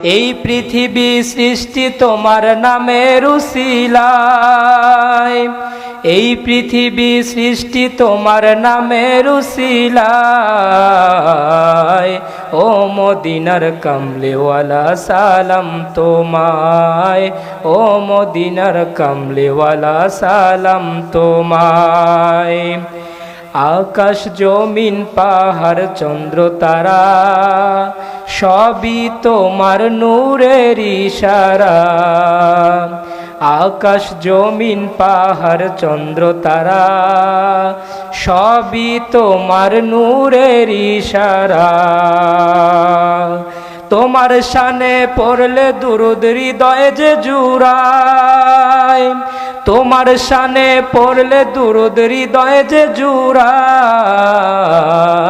এই পৃথিবী সৃষ্টি তোমার নামের উসিলায় এই পৃথিবী সৃষ্টি তোমার নামের উসিলায় ও মদিনার কামলেওয়ালা, সালাম তোমায়। ও মদিনার কামলেওয়ালা, সালাম তোমায়। আকাশ, জমিন, পাহাড়, চন্দ্র, তারা। সবই তোমার নূরের ইশারা। আকাশ, জমিন, পাহাড়, চন্দ্র, তারা সবই তোমার নূরের ইশারা। তোমার শানে পড়লে দুরুদ হৃদয় যে জুড়ায়। তোমার শানে পড়লে দুরুদ হৃদয় যে জুড়ায়।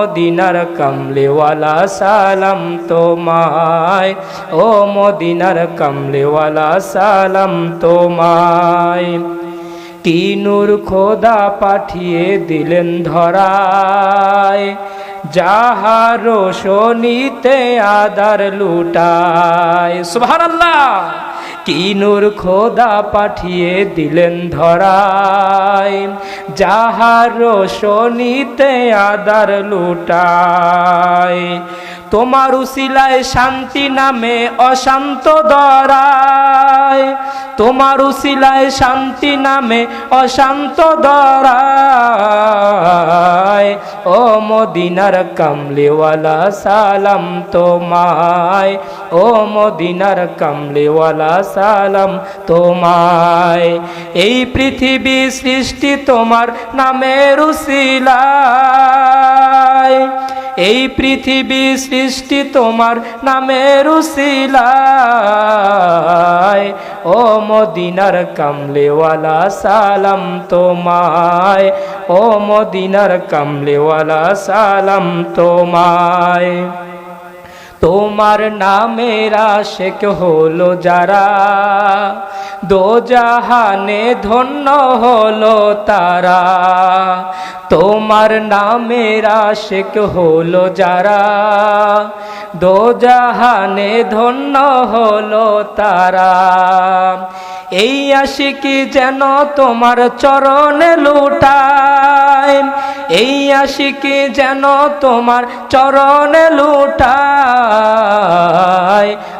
মদিনার কামলেওয়ালা সালাম তোমায়। ও মদিনার কামলেওয়ালা সালাম তোমায়। কি নূর খোদা পাঠিয়ে দিলেন ধরায়। যাহার শনিতে আদার লুটায়। আল্লাহ কি নূর খোদা পাঠিয়ে দিলেন ধরায়। যাহার শনিতে আদার লুটায়। তোমার উসিলায় শান্তি নামে অশান্ত দরায়। তোমার উসিলায় শান্তি নামে অশান্ত দরায়। ও মদিনার কামলিওয়ালা, সালাম তোমায়। ও মদিনার কামলিওয়ালা, সালাম তোমায়। এই পৃথিবী সৃষ্টি তোমার নামের উসিলায়। এই পৃথিবী সৃষ্টি তোমার নামের উসিলায়। ও মদিনার কামলেওয়ালা, সালাম তোমায়। ও মদিনার কামলেওয়ালা, সালাম তোমায়। তোমার নামের আশেক হলো যারা দো জাহানে ধন্য হলো তারা। তোমার নামের আশেক হলো যারা। দো জাহানে ধন্য হলো তারা। এই আশিকি যেন তোমার চরণে লুটায়। এই আশিকি যেন তোমার চরণে লুটায়।